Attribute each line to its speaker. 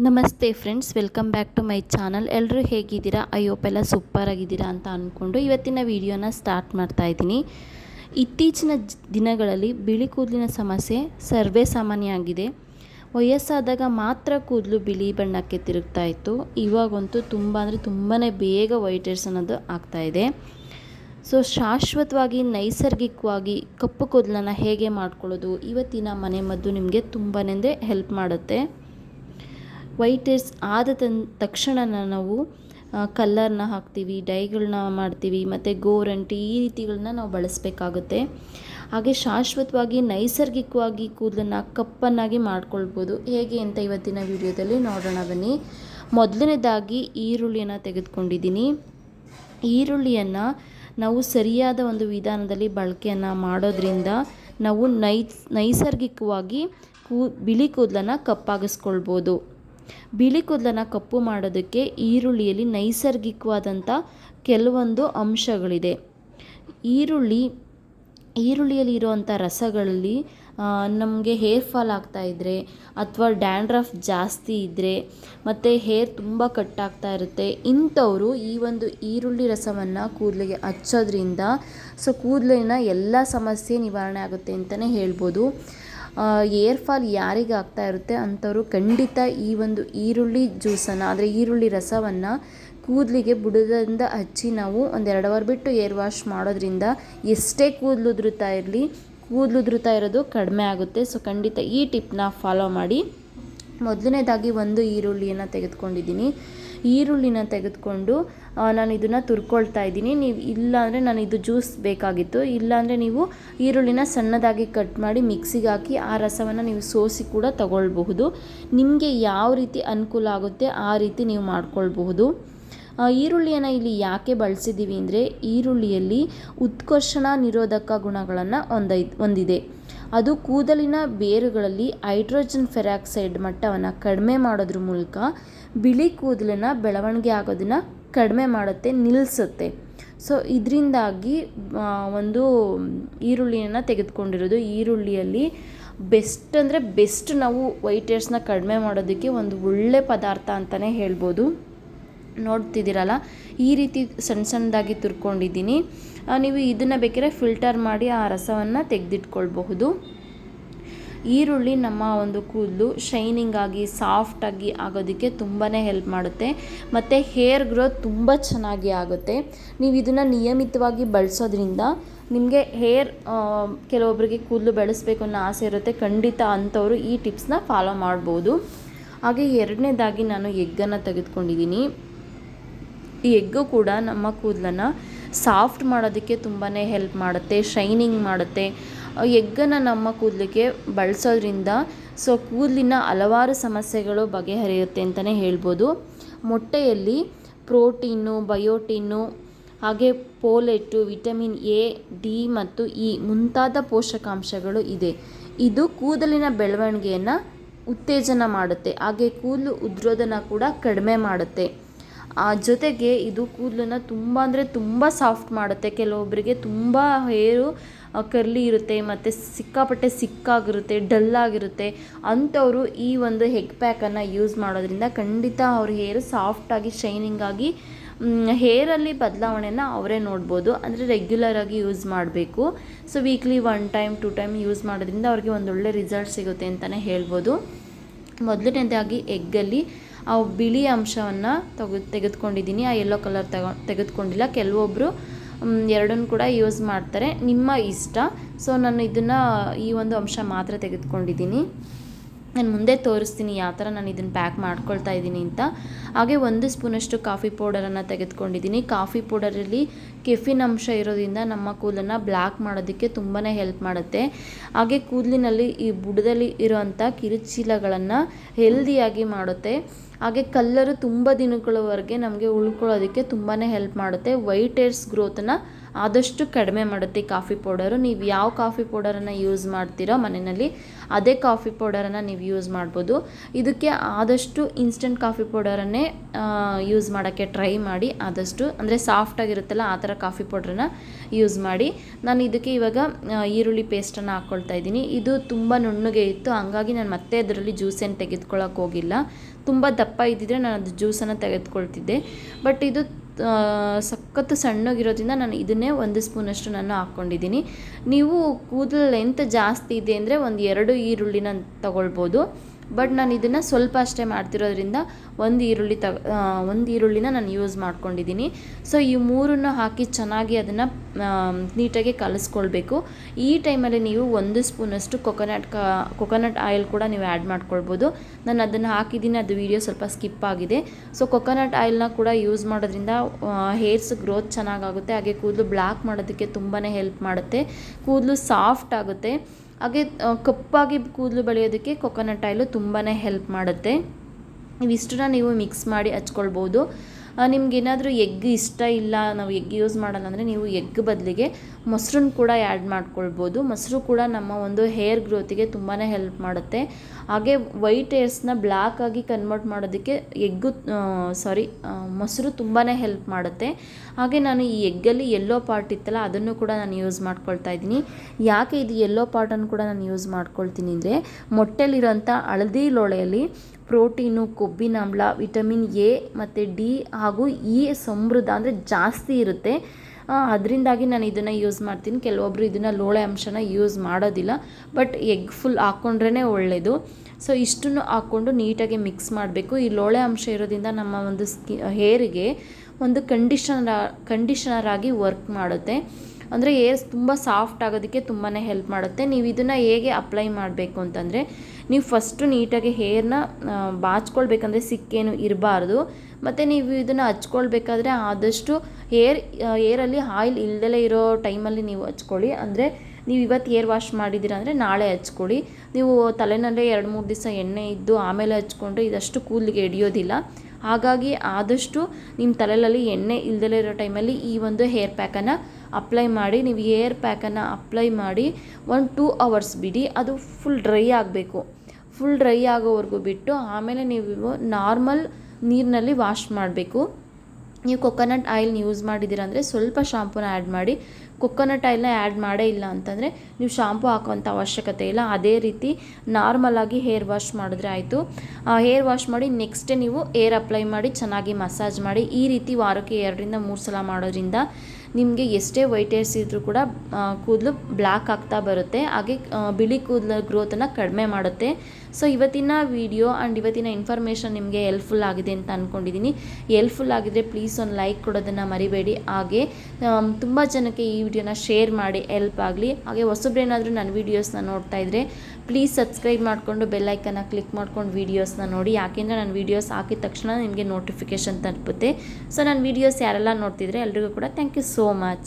Speaker 1: ನಮಸ್ತೆ friends, welcome back to my channel. ಎಲ್ಲರೂ ಹೇಗಿದ್ದೀರಾ? ಅಯ್ಯೋಪೆಲ್ಲ ಸೂಪರ್ ಆಗಿದ್ದೀರಾ ಅಂತ ಅಂದ್ಕೊಂಡು ಇವತ್ತಿನ ವಿಡಿಯೋನ ಸ್ಟಾರ್ಟ್ ಮಾಡ್ತಾ ಇದ್ದೀನಿ. ಇತ್ತೀಚಿನ ದಿನಗಳಲ್ಲಿ ಬಿಳಿ ಕೂದಲಿನ ಸಮಸ್ಯೆ ಸರ್ವೇ ಸಾಮಾನ್ಯ ಆಗಿದೆ ವಯಸ್ಸಾದಾಗ ಮಾತ್ರ ಕೂದಲು ಬಿಳಿ ಬಣ್ಣಕ್ಕೆ ತಿರುಗ್ತಾ ಇತ್ತು. ಇವಾಗಂತೂ ತುಂಬ ಅಂದರೆ ತುಂಬಾ ಬೇಗ ವೈಟ್ ಅನ್ನೋದು ಆಗ್ತಾ ಇದೆ. ಸೊ, ಶಾಶ್ವತವಾಗಿ, ನೈಸರ್ಗಿಕವಾಗಿ ಕಪ್ಪು ಕೂದಲನ್ನು ಹೇಗೆ ಮಾಡ್ಕೊಳ್ಳೋದು? ಇವತ್ತಿನ ಮನೆಮದ್ದು ನಿಮಗೆ ತುಂಬಾ ಹೆಲ್ಪ್ ಮಾಡುತ್ತೆ. ವೈಟ್ ಹೇರ್ಸ್ ಆದ ತನ್, ತಕ್ಷಣ ನಾವು ಕಲ್ಲರ್ನ ಹಾಕ್ತೀವಿ ಡೈಗಳನ್ನ ಮಾಡ್ತೀವಿ, ಮತ್ತು ಗೋರಂಟಿ ಈ ರೀತಿಗಳನ್ನ ನಾವು ಬಳಸಬೇಕಾಗುತ್ತೆ. ಹಾಗೆ ಶಾಶ್ವತವಾಗಿ, ನೈಸರ್ಗಿಕವಾಗಿ ಕೂದಲನ್ನು ಕಪ್ಪನ್ನಾಗಿ ಮಾಡ್ಕೊಳ್ಬೋದು. ಹೇಗೆ ಅಂತ ಇವತ್ತಿನ ವಿಡಿಯೋದಲ್ಲಿ ನೋಡೋಣ ಬನ್ನಿ. ಮೊದಲನೇದಾಗಿ ಈರುಳ್ಳಿಯನ್ನು ತೆಗೆದುಕೊಂಡಿದ್ದೀನಿ. ಈರುಳ್ಳಿಯನ್ನು ನಾವು ಸರಿಯಾದ ಒಂದು ವಿಧಾನದಲ್ಲಿ ಬಳಕೆಯನ್ನು ಮಾಡೋದ್ರಿಂದ ನಾವು ನೈ ನೈಸರ್ಗಿಕವಾಗಿ ಕೂ, ಬಿಳಿ ಕೂದಲನ್ನು ಕಪ್ಪಾಗಿಸ್ಕೊಳ್ಬೋದು. ಬಿಳಿ ಕೂದಲನ್ನು ಕಪ್ಪು ಮಾಡೋದಕ್ಕೆ ಈರುಳ್ಳಿಯಲ್ಲಿ ನೈಸರ್ಗಿಕವಾದಂಥ ಕೆಲವೊಂದು ಅಂಶಗಳಿದೆ. ಈರುಳ್ಳಿ, ಈರುಳ್ಳಿಯಲ್ಲಿ ಇರುವಂಥ ರಸಗಳಲ್ಲಿ ನಮಗೆ ಹೇರ್ ಫಾಲ್ ಆಗ್ತಾ ಇದ್ದರೆ ಅಥವಾ ಡ್ಯಾಂಡ್ರಫ್ ಜಾಸ್ತಿ ಇದ್ದರೆ ಮತ್ತು ಹೇರ್ ತುಂಬ ಕಟ್ಟಾಗ್ತಾ ಇರುತ್ತೆ, ಇಂಥವರು ಈ ಒಂದು ಈರುಳ್ಳಿ ರಸವನ್ನು ಕೂದಲಿಗೆ ಹಚ್ಚೋದ್ರಿಂದ ಸೊ ಕೂದಲಿನ ಎಲ್ಲ ಸಮಸ್ಯೆ ನಿವಾರಣೆ ಆಗುತ್ತೆ ಅಂತಲೇ ಹೇಳ್ಬೋದು. ಏರ್ ಫಾಲ್ ಯಾರಿಗೆ ಆಗ್ತಾ ಇರುತ್ತೆ ಅಂಥವರು ಖಂಡಿತ ಈ ಒಂದು ಈರುಳ್ಳಿ ಜ್ಯೂಸನ್ನು ಅಂದರೆ ಈರುಳ್ಳಿ ರಸವನ್ನು ಕೂದಲಿಗೆ ಬುಡದಿಂದ ಹಚ್ಚಿ ನಾವು ಒಂದೆರಡು ಅವರ್ ಬಿಟ್ಟು ಏರ್ ವಾಶ್ ಮಾಡೋದ್ರಿಂದ ಎಷ್ಟೇ ಕೂದಲು ಉದುರುತ್ತಾ ಇರಲಿ, ಕೂದಲು ಉದುರುತ್ತಾ ಇರೋದು ಕಡಿಮೆ ಆಗುತ್ತೆ. ಸೊ ಖಂಡಿತ ಈ ಟಿಪ್ನ ಫಾಲೋ ಮಾಡಿ. ಮೊದಲನೇದಾಗಿ ಒಂದು ಈರುಳ್ಳಿಯನ್ನು ತೆಗೆದುಕೊಂಡಿದ್ದೀನಿ. ಈರುಳ್ಳಿನ ತೆಗೆದುಕೊಂಡು ನಾನು ಇದನ್ನು ತುರ್ಕೊಳ್ತಾ ಇದ್ದೀನಿ. ನೀವು ಇಲ್ಲಾಂದರೆ ನಾನು ಇದು ಜ್ಯೂಸ್ ಬೇಕಾಗಿತ್ತು. ಇಲ್ಲಾಂದರೆ ನೀವು ಈರುಳ್ಳಿನ ಸಣ್ಣದಾಗಿ ಕಟ್ ಮಾಡಿ ಮಿಕ್ಸಿಗೆ ಹಾಕಿ ಆ ರಸವನ್ನು ನೀವು ಸೋಸಿ ಕೂಡ ತಗೊಳ್ಬಹುದು. ನಿಮಗೆ ಯಾವ ರೀತಿ ಅನುಕೂಲ ಆಗುತ್ತೆ ಆ ರೀತಿ ನೀವು ಮಾಡ್ಕೊಳ್ಬಹುದು. ಈರುಳ್ಳಿಯನ್ನು ಇಲ್ಲಿ ಯಾಕೆ ಬಳಸಿದ್ದೀವಿ ಅಂದರೆ ಈರುಳ್ಳಿಯಲ್ಲಿ ಉತ್ಕರ್ಷಣ ನಿರೋಧಕ ಗುಣಗಳನ್ನು ಹೊಂದೈ ಹೊಂದಿದೆ ಅದು ಕೂದಲಿನ ಬೇರುಗಳಲ್ಲಿ ಹೈಡ್ರೋಜನ್ ಫೆರಾಕ್ಸೈಡ್ ಮಟ್ಟವನ್ನು ಕಡಿಮೆ ಮಾಡೋದ್ರ ಮೂಲಕ ಬಿಳಿ ಕೂದಲಿನ ಬೆಳವಣಿಗೆ ಆಗೋದನ್ನು ಕಡಿಮೆ ಮಾಡುತ್ತೆ ನಿಲ್ಲಿಸುತ್ತೆ ಸೊ ಇದರಿಂದಾಗಿ ಒಂದು ಈರುಳ್ಳಿಯನ್ನು ತೆಗೆದುಕೊಂಡಿರೋದು. ಈರುಳ್ಳಿಯಲ್ಲಿ ಬೆಸ್ಟ್ ಅಂದರೆ ಬೆಸ್ಟ್ ನಾವು ವೈಟ್ ಹೇರ್ಸ್ನ ಕಡಿಮೆ ಮಾಡೋದಕ್ಕೆ ಒಂದು ಒಳ್ಳೆ ಪದಾರ್ಥ ಅಂತಲೇ ಹೇಳ್ಬೋದು. ನೋಡ್ತಿದ್ದೀರಲ್ಲ, ಈ ರೀತಿ ಸಣ್ಣ ಸಣ್ಣದಾಗಿ ತುರ್ಕೊಂಡಿದ್ದೀನಿ. ನೀವು ಇದನ್ನು ಬೇಕಿದ್ರೆ ಫಿಲ್ಟರ್ ಮಾಡಿ ಆ ರಸವನ್ನು ತೆಗೆದಿಟ್ಕೊಳ್ಬಹುದು. ಈರುಳ್ಳಿ ನಮ್ಮ ಒಂದು ಕೂದಲು ಶೈನಿಂಗ್ ಆಗಿ ಸಾಫ್ಟಾಗಿ ಆಗೋದಕ್ಕೆ ತುಂಬಾ ಹೆಲ್ಪ್ ಮಾಡುತ್ತೆ. ಮತ್ತು ಹೇರ್ ಗ್ರೋತ್ ತುಂಬ ಚೆನ್ನಾಗಿ ಆಗುತ್ತೆ. ನೀವು ಇದನ್ನು ನಿಯಮಿತವಾಗಿ ಬಳಸೋದ್ರಿಂದ ನಿಮಗೆ ಹೇರ್ ಕೆಲವೊಬ್ಬರಿಗೆ ಕೂದಲು ಬೆಳೆಸಬೇಕು ಅನ್ನೋ ಆಸೆ ಇರುತ್ತೆ. ಖಂಡಿತ ಅಂಥವರು ಈ ಟಿಪ್ಸ್ನ ಫಾಲೋ ಮಾಡ್ಬೋದು. ಹಾಗೆ ಎರಡನೇದಾಗಿ ನಾನು ಎಗ್ಗನ್ನು ತೆಗೆದುಕೊಂಡಿದ್ದೀನಿ. ಈ ಎಗ್ಗು ಕೂಡ ನಮ್ಮ ಕೂದಲನ್ನು ಸಾಫ್ಟ್ ಮಾಡೋದಕ್ಕೆ ತುಂಬಾ ಹೆಲ್ಪ್ ಮಾಡುತ್ತೆ, ಶೈನಿಂಗ್ ಮಾಡುತ್ತೆ. ಎಗ್ಗನ್ನು ನಮ್ಮ ಕೂದಲಿಗೆ ಬಳಸೋದ್ರಿಂದ ಸೊ ಕೂದಲಿನ ಹಲವಾರು ಸಮಸ್ಯೆಗಳು ಬಗೆಹರಿಯುತ್ತೆ ಅಂತಲೇ ಹೇಳ್ಬೋದು. ಮೊಟ್ಟೆಯಲ್ಲಿ ಪ್ರೋಟೀನು, ಬಯೋಟೀನು, ಹಾಗೆ ಪೋಲೆಟ್ಟು ವಿಟಮಿನ್ ಎ, ಡಿ ಮತ್ತು ಇ ಮುಂತಾದ ಪೋಷಕಾಂಶಗಳು ಇದೆ. ಇದು ಕೂದಲಿನ ಬೆಳವಣಿಗೆಯನ್ನು ಉತ್ತೇಜನ ಮಾಡುತ್ತೆ. ಹಾಗೆ ಕೂದಲು ಉದ್ರೋದನ್ನು ಕೂಡ ಕಡಿಮೆ ಮಾಡುತ್ತೆ. ಜೊತೆಗೆ ಇದು ಕೂದಲನ್ನ ತುಂಬ ಅಂದರೆ ತುಂಬ ಸಾಫ್ಟ್ ಮಾಡುತ್ತೆ. ಕೆಲವೊಬ್ಬರಿಗೆ ತುಂಬ ಹೇರು ಕರ್ಲಿ ಇರುತ್ತೆ, ಮತ್ತು ಸಿಕ್ಕಾಪಟ್ಟೆ ಸಿಕ್ಕಾಗಿರುತ್ತೆ ಡಲ್ಲಾಗಿರುತ್ತೆ ಅಂಥವರು ಈ ಒಂದು ಹೆಗ್ ಪ್ಯಾಕನ್ನು ಯೂಸ್ ಮಾಡೋದ್ರಿಂದ ಖಂಡಿತ ಅವ್ರ ಹೇರು ಸಾಫ್ಟಾಗಿ ಶೈನಿಂಗಾಗಿ ಹೇರಲ್ಲಿ ಬದಲಾವಣೆನ ಅವರೇ ನೋಡ್ಬೋದು. ಅಂದರೆ ರೆಗ್ಯುಲರಾಗಿ ಯೂಸ್ ಮಾಡಬೇಕು. So weekly one time two time use ಮಾಡೋದ್ರಿಂದ ಅವ್ರಿಗೆ ಒಂದೊಳ್ಳೆ ರಿಸಲ್ಟ್ ಸಿಗುತ್ತೆ ಅಂತಲೇ ಹೇಳ್ಬೋದು. ಮೊದಲನೇದಾಗಿ ಎಗ್ಗಲ್ಲಿ ಆ ಬಿಳಿ ಅಂಶವನ್ನು ತೆಗೆ ತೆಗೆದುಕೊಂಡಿದ್ದೀನಿ. ಆ ಯೆಲ್ಲೋ ಕಲರ್ ತಗೊ, ತೆಗೆದುಕೊಂಡಿಲ್ಲ. ಕೆಲವೊಬ್ಬರು ಎರಡನ್ನು ಕೂಡ ಯೂಸ್ ಮಾಡ್ತಾರೆ. ನಿಮ್ಮ ಇಷ್ಟ. ಸೊ ನಾನು ಇದನ್ನು ಈ ಒಂದು ಅಂಶ ಮಾತ್ರ ತೆಗೆದುಕೊಂಡಿದ್ದೀನಿ. ನಾನು ಮುಂದೆ ತೋರಿಸ್ತೀನಿ ಯಾವ ಥರ ನಾನು ಇದನ್ನು ಪ್ಯಾಕ್ ಮಾಡ್ಕೊಳ್ತಾ ಇದ್ದೀನಿ ಅಂತ. ಹಾಗೆ ಒಂದು ಸ್ಪೂನಷ್ಟು ಕಾಫಿ ಪೌಡರನ್ನು ತೆಗೆದುಕೊಂಡಿದ್ದೀನಿ. ಕಾಫಿ ಪೌಡರಲ್ಲಿ ಕೆಫಿನ್ ಅಂಶ ಇರೋದ್ರಿಂದ ನಮ್ಮ ಕೂದಲನ್ನು ಬ್ಲ್ಯಾಕ್ ಮಾಡೋದಕ್ಕೆ ತುಂಬಾ ಹೆಲ್ಪ್ ಮಾಡುತ್ತೆ. ಹಾಗೆ ಕೂದಲಿನಲ್ಲಿ ಈ ಬುಡದಲ್ಲಿ ಇರುವಂಥ ಕಿರುಚೀಲಗಳನ್ನು ಹೆಲ್ದಿಯಾಗಿ ಮಾಡುತ್ತೆ. ಹಾಗೆ ಕಲ್ಲರು ತುಂಬ ದಿನಗಳವರೆಗೆ ನಮಗೆ ಉಳ್ಕೊಳ್ಳೋದಕ್ಕೆ ತುಂಬಾ ಹೆಲ್ಪ್ ಮಾಡುತ್ತೆ. ವೈಟ್ ಏರ್ಸ್ ಗ್ರೋತನ್ನು ಆದಷ್ಟು ಕಡಿಮೆ ಮಾಡುತ್ತೆ ಕಾಫಿ ಪೌಡರು ನೀವು ಯಾವ ಕಾಫಿ ಪೌಡರನ್ನು ಯೂಸ್ ಮಾಡ್ತೀರೋ ಮನೆಯಲ್ಲಿ ಅದೇ ಕಾಫಿ ಪೌಡರನ್ನು ನೀವು ಯೂಸ್ ಮಾಡ್ಬೋದು. ಇದಕ್ಕೆ ಆದಷ್ಟು ಇನ್ಸ್ಟೆಂಟ್ ಕಾಫಿ ಪೌಡರನ್ನೇ ಯೂಸ್ ಮಾಡೋಕ್ಕೆ ಟ್ರೈ ಮಾಡಿ ಆದಷ್ಟು, ಅಂದರೆ ಸಾಫ್ಟಾಗಿರುತ್ತಲ್ಲ ಆ ಥರ ಕಾಫಿ ಪೌಡ್ರನ್ನ ಯೂಸ್ ಮಾಡಿ. ನಾನು ಇದಕ್ಕೆ ಇವಾಗ ಈರುಳ್ಳಿ ಪೇಸ್ಟನ್ನು ಹಾಕ್ಕೊಳ್ತಾ ಇದ್ದೀನಿ. ಇದು ತುಂಬ ನುಣ್ಣಗೆ ಇತ್ತು, ಹಂಗಾಗಿ ನಾನು ಮತ್ತೆ ಅದರಲ್ಲಿ ಜ್ಯೂಸೇನು ತೆಗೆದುಕೊಳ್ಳೋಕೆ ಹೋಗಿಲ್ಲ. ತುಂಬ ದಪ್ಪ ಇದ್ದಿದ್ರೆ ನಾನು ಅದು ಜ್ಯೂಸನ್ನು ತೆಗೆದುಕೊಳ್ತಿದ್ದೆ. ಬಟ್ ಇದು ಸಖತ್ತು ಸಣ್ಣಗಿರೋದ್ರಿಂದ ನಾನು ಇದನ್ನೇ ಒಂದು ಸ್ಪೂನಷ್ಟು ನಾನು ಹಾಕ್ಕೊಂಡಿದ್ದೀನಿ. ನೀವು ಕೂದಲು ಲೆಂತ್ ಜಾಸ್ತಿ ಇದೆ ಅಂದರೆ ಒಂದು ಎರಡು ಈರುಳ್ಳಿನ ತಗೊಳ್ಬೋದು. ಬಟ್ ನಾನು ಇದನ್ನು ಸ್ವಲ್ಪ ಅಷ್ಟೇ ಮಾಡ್ತಿರೋದ್ರಿಂದ ಒಂದು ಈರುಳ್ಳಿ ತಗ ಒಂದು ಈರುಳ್ಳಿನ ನಾನು ಯೂಸ್ ಮಾಡ್ಕೊಂಡಿದ್ದೀನಿ ಸೊ ಈ ಮೂರನ್ನು ಹಾಕಿ ಚೆನ್ನಾಗಿ ಅದನ್ನು ನೀಟಾಗಿ ಕಲಿಸ್ಕೊಳ್ಬೇಕು. ಈ ಟೈಮಲ್ಲಿ ನೀವು ಒಂದು ಸ್ಪೂನಷ್ಟು ಕೊಕೊನಟ್ ಕ ಕೊಕೊನಟ್ ಆಯಿಲ್ ಕೂಡ ನೀವು ಆ್ಯಡ್ ಮಾಡ್ಕೊಳ್ಬೋದು. ನಾನು ಅದನ್ನು ಹಾಕಿದ್ದೀನಿ ಅದು ವಿಡಿಯೋ ಸ್ವಲ್ಪ ಸ್ಕಿಪ್ ಆಗಿದೆ. ಸೊ ಕೊಕೊನಟ್ ಆಯಿಲ್ನ ಕೂಡ ಯೂಸ್ ಮಾಡೋದ್ರಿಂದ ಹೇರ್ಸ್ ಗ್ರೋತ್ ಚೆನ್ನಾಗಾಗುತ್ತೆ. ಹಾಗೆ ಕೂದಲು ಬ್ಲ್ಯಾಕ್ ಮಾಡೋದಕ್ಕೆ ತುಂಬಾ ಹೆಲ್ಪ್ ಮಾಡುತ್ತೆ. ಕೂದಲು ಸಾಫ್ಟ್ ಆಗುತ್ತೆ. ಹಾಗೆ ಕಪ್ಪಾಗಿ ಕೂದಲು ಬೆಳೆಯೋದಕ್ಕೆ ಕೊಕೊನಟ್ ಆಯಿಲು ತುಂಬಾ ಹೆಲ್ಪ್ ಮಾಡುತ್ತೆ. ಇವಿಷ್ಟನ್ನ ನೀವು ಮಿಕ್ಸ್ ಮಾಡಿ ಹಚ್ಕೊಳ್ಬೋದು. ನಿಮ್ಗೇನಾದರೂ ಎಗ್ ಇಷ್ಟ ಇಲ್ಲ, ನಾವು ಎಗ್ ಯೂಸ್ ಮಾಡಲ್ಲ ಅಂದರೆ ನೀವು ಎಗ್ ಬದಲಿಗೆ ಮೊಸರನ್ನ ಕೂಡ ಆ್ಯಡ್ ಮಾಡ್ಕೊಳ್ಬೋದು. ಮೊಸರು ಕೂಡ ನಮ್ಮ ಒಂದು ಹೇರ್ ಗ್ರೋತಿಗೆ ತುಂಬಾ ಹೆಲ್ಪ್ ಮಾಡುತ್ತೆ. ಹಾಗೆ ವೈಟ್ ಹೇರ್ಸ್ನ ಬ್ಲ್ಯಾಕ್ ಆಗಿ ಕನ್ವರ್ಟ್ ಮಾಡೋದಕ್ಕೆ ಎಗ್ಗು ಸಾರಿ ಮೊಸರು ತುಂಬಾ ಹೆಲ್ಪ್ ಮಾಡುತ್ತೆ. ಹಾಗೆ ನಾನು ಈ ಎಗ್ಗಲ್ಲಿ ಎಲ್ಲೋ ಪಾರ್ಟ್ ಇತ್ತಲ್ಲ, ಅದನ್ನು ಕೂಡ ನಾನು ಯೂಸ್ ಮಾಡ್ಕೊಳ್ತಾ ಇದ್ದೀನಿ. ಯಾಕೆ ಇದು ಎಲ್ಲೋ ಪಾರ್ಟನ್ನು ಕೂಡ ನಾನು ಯೂಸ್ ಮಾಡ್ಕೊಳ್ತೀನಿ ಅಂದರೆ ಮೊಟ್ಟೆಲಿರೋಂಥ ಹಳದಿ ಲೋಳೆಯಲ್ಲಿ ಪ್ರೋಟೀನು ಕೊಬ್ಬಿನಾಮ್ಲ ವಿಟಮಿನ್ ಎ ಮತ್ತು ಡಿ ಹಾಗೂ ಇ ಸಮೃದ್ಧ ಅಂದರೆ ಜಾಸ್ತಿ ಇರುತ್ತೆ. ಅದರಿಂದಾಗಿ ನಾನು ಇದನ್ನು ಯೂಸ್ ಮಾಡ್ತೀನಿ. ಕೆಲವೊಬ್ಬರು ಇದನ್ನು ಲೋಳೆ ಅಂಶನ ಯೂಸ್ ಮಾಡೋದಿಲ್ಲ. ಬಟ್ ಎಗ್ ಫುಲ್ ಹಾಕ್ಕೊಂಡ್ರೇ ಒಳ್ಳೆಯದು ಸೊ ಇಷ್ಟನ್ನು ಹಾಕ್ಕೊಂಡು ನೀಟಾಗಿ ಮಿಕ್ಸ್ ಮಾಡಬೇಕು. ಈ ಲೋಳೆ ಅಂಶ ಇರೋದ್ರಿಂದ ನಮ್ಮ ಒಂದು ಸ್ಕಿ ಹೇರಿಗೆ ಒಂದು ಕಂಡೀಷನರ್ ಕಂಡೀಷನರ್ ಆಗಿ ವರ್ಕ್ ಮಾಡುತ್ತೆ. ಅಂದರೆ ಏರ್ಸ್ ತುಂಬ ಸಾಫ್ಟ್ ಆಗೋದಕ್ಕೆ ತುಂಬಾ ಹೆಲ್ಪ್ ಮಾಡುತ್ತೆ. ನೀವು ಇದನ್ನು ಹೇಗೆ ಅಪ್ಲೈ ಮಾಡಬೇಕು ಅಂತಂದರೆ, ನೀವು ಫಸ್ಟು ನೀಟಾಗಿ ಹೇರ್ನ ಬಾಚ್ಕೊಳ್ಬೇಕಂದ್ರೆ ಸಿಕ್ಕೇನು ಇರಬಾರ್ದು. ಮತ್ತು ನೀವು ಇದನ್ನು ಹಚ್ಕೊಳ್ಬೇಕಾದ್ರೆ ಆದಷ್ಟು ಹೇರ್ ಏರಲ್ಲಿ ಆಯಿಲ್ ಇಲ್ದಲೇ ಇರೋ ಟೈಮಲ್ಲಿ ನೀವು ಹಚ್ಕೊಳ್ಳಿ. ಅಂದರೆ ನೀವು ಇವತ್ತು ಏರ್ ವಾಶ್ ಮಾಡಿದ್ದೀರ ಅಂದರೆ ನಾಳೆ ಹಚ್ಕೊಳ್ಳಿ. ನೀವು ತಲೆನಲ್ಲೇ ಎರಡು ಮೂರು ದಿವಸ ಎಣ್ಣೆ ಇದ್ದು ಆಮೇಲೆ ಹಚ್ಕೊಂಡ್ರೆ ಇದಷ್ಟು ಕೂದಲಿಗೆ ಹಿಡಿಯೋದಿಲ್ಲ. ಹಾಗಾಗಿ ಆದಷ್ಟು ನಿಮ್ಮ ತಲೆಯಲ್ಲಿ ಎಣ್ಣೆ ಇಲ್ದಲೇ ಇರೋ ಟೈಮಲ್ಲಿ ಈ ಒಂದು ಹೇರ್ ಪ್ಯಾಕನ್ನು ಅಪ್ಲೈ ಮಾಡಿ, ನೀವು ಏರ್ ಪ್ಯಾಕನ್ನು ಅಪ್ಲೈ ಮಾಡಿ ಒಂದು ಟೂ ಅವರ್ಸ್ ಬಿಡಿ. ಅದು ಫುಲ್ ಡ್ರೈ ಆಗಬೇಕು. ಫುಲ್ ಡ್ರೈ ಆಗೋವರೆಗೂ ಬಿಟ್ಟು ಆಮೇಲೆ ನೀವು ನಾರ್ಮಲ್ ನೀರಿನಲ್ಲಿ ವಾಶ್ ಮಾಡಬೇಕು. ನೀವು ಕೊಕೊನಟ್ ಆಯಿಲ್ನ ಯೂಸ್ ಮಾಡಿದ್ದೀರ ಅಂದರೆ ಸ್ವಲ್ಪ ಶಾಂಪೂನ ಆ್ಯಡ್ ಮಾಡಿ. ಕೊಕೊನಟ್ ಆಯಿಲ್ನ ಆ್ಯಡ್ ಮಾಡೇ ಇಲ್ಲ ಅಂತಂದರೆ ನೀವು ಶಾಂಪೂ ಹಾಕೋವಂಥ ಅವಶ್ಯಕತೆ ಇಲ್ಲ. ಅದೇ ರೀತಿ ನಾರ್ಮಲಾಗಿ ಹೇರ್ ವಾಶ್ ಮಾಡಿದ್ರೆ ಆಯಿತು. ಹೇರ್ ವಾಶ್ ಮಾಡಿ ನೆಕ್ಸ್ಟ್ ನೀವು ಏರ್ ಅಪ್ಲೈ ಮಾಡಿ, ಚೆನ್ನಾಗಿ ಮಸಾಜ್ ಮಾಡಿ. ಈ ರೀತಿ ವಾರಕ್ಕೆ ಎರಡರಿಂದ ಮೂರು ಸಲ ಮಾಡೋದ್ರಿಂದ ನಿಮಗೆ ಎಷ್ಟೇ ವೈಟ್ ಹೇರ್ಸ್ ಇದ್ದರೂ ಕೂಡ ಕೂದಲು ಬ್ಲ್ಯಾಕ್ ಆಗ್ತಾ ಬರುತ್ತೆ. ಹಾಗೆ ಬಿಳಿ ಕೂದಲ ಗ್ರೋತನ್ನು ಕಡಿಮೆ ಮಾಡುತ್ತೆ. ಸೊ ಇವತ್ತಿನ ವಿಡಿಯೋ ಆ್ಯಂಡ್ ಇವತ್ತಿನ ಇನ್ಫಾರ್ಮೇಷನ್ ನಿಮಗೆ ಹೆಲ್ಪ್ಫುಲ್ ಆಗಿದೆ ಅಂತ ಅಂದ್ಕೊಂಡಿದ್ದೀನಿ ಹೆಲ್ಪ್ಫುಲ್ ಆಗಿದ್ರೆ ಪ್ಲೀಸ್ ಒಂದು ಲೈಕ್ ಕೊಡೋದನ್ನು ಮರಿಬೇಡಿ. ಹಾಗೆ ತುಂಬ ಜನಕ್ಕೆ ಈ ವಿಡಿಯೋನ ಶೇರ್ ಮಾಡಿ ಹೆಲ್ಪ್ ಆಗಲಿ. ಹಾಗೆ ಹೊಸಬ್ರೇನಾದರೂ ನನ್ನ ವೀಡಿಯೋಸ್ನ ನೋಡ್ತಾ ಇದ್ದರೆ ಪ್ಲೀಸ್ ಸಬ್ಸ್ಕ್ರೈಬ್ ಮಾಡಿಕೊಂಡು ಬೆಲ್ಲೈಕನ್ನ ಕ್ಲಿಕ್ ಮಾಡ್ಕೊಂಡು ವೀಡಿಯೋಸ್ನ ನೋಡಿ. ಯಾಕೆಂದರೆ ನಾನು ವೀಡಿಯೋಸ್ ಹಾಕಿದ ತಕ್ಷಣ ನಿಮಗೆ ನೋಟಿಫಿಕೇಷನ್ ತಲುಪುತ್ತೆ. ಸೊ ನಾನು ವೀಡಿಯೋಸ್ ಯಾರೆಲ್ಲ ನೋಡ್ತಿದ್ರೆ ಎಲ್ರಿಗೂ ಕೂಡ ಥ್ಯಾಂಕ್ ಯು ಸೋ ಮಚ್